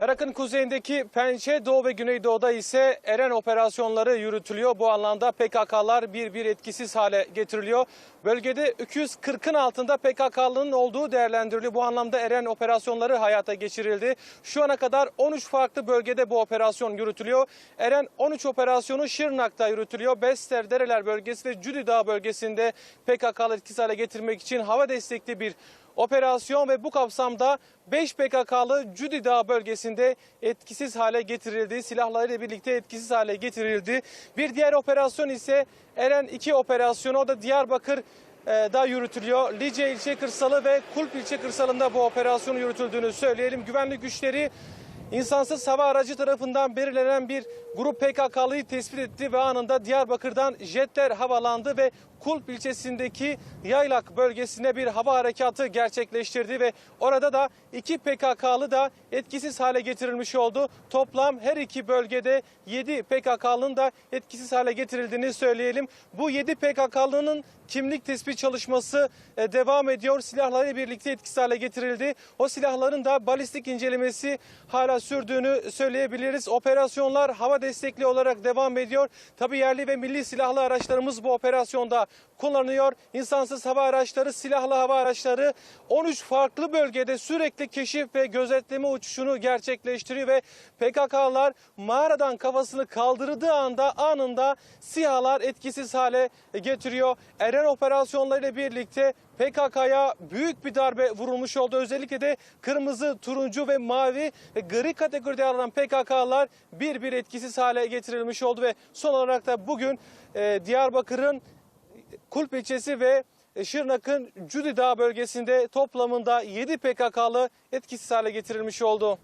Irak'ın kuzeyindeki Pençe, Doğu ve Güneydoğu'da ise Eren operasyonları yürütülüyor. Bu alanda PKK'lar bir bir etkisiz hale getiriliyor. Bölgede 240'ın altında PKK'lının olduğu değerlendiriliyor. Bu anlamda Eren operasyonları hayata geçirildi. Şu ana kadar 13 farklı bölgede bu operasyon yürütülüyor. Eren 13 operasyonu Şırnak'ta yürütülüyor. Bester, Dereler bölgesi ve Cüdi Dağı bölgesinde PKK'ları etkisiz hale getirmek için hava destekli bir operasyon ve bu kapsamda 5 PKK'lı Cüdi Dağı bölgesinde etkisiz hale getirildi. Silahlarıyla birlikte etkisiz hale getirildi. Bir diğer operasyon ise Eren 2 operasyonu o da Diyarbakır e, da yürütülüyor. Lice ilçe kırsalı ve Kulp ilçe kırsalında bu operasyonun yürütüldüğünü söyleyelim. Güvenlik güçleri insansız hava aracı tarafından belirlenen bir grup PKK'lıyı tespit etti ve anında Diyarbakır'dan jetler havalandı ve Kulp ilçesindeki Yaylak bölgesine bir hava harekatı gerçekleştirdi ve orada da iki PKK'lı da etkisiz hale getirilmiş oldu. Toplam her iki bölgede 7 PKK'lının da etkisiz hale getirildiğini söyleyelim. Bu 7 PKK'lının kimlik tespit çalışması e, devam ediyor. Silahlarıyla birlikte etkisiz hale getirildi. O silahların da balistik incelemesi hala sürdüğünü söyleyebiliriz. Operasyonlar hava destekli olarak devam ediyor. Tabi yerli ve milli silahlı araçlarımız bu operasyonda kullanılıyor. İnsansız hava araçları, silahlı hava araçları 13 farklı bölgede sürekli keşif ve gözetleme uçuşunu gerçekleştiriyor ve PKK'lar mağaradan kafasını kaldırdığı anda anında SİHA'lar etkisiz hale getiriyor. Eren operasyonlarıyla birlikte PKK'ya büyük bir darbe vurulmuş oldu. Özellikle de kırmızı, turuncu ve mavi ve gri kategoride yer PKK'lar bir bir etkisiz hale getirilmiş oldu ve son olarak da bugün e, Diyarbakır'ın Kulp ilçesi ve Şırnak'ın Cüdi Dağı bölgesinde toplamında 7 PKK'lı etkisiz hale getirilmiş oldu.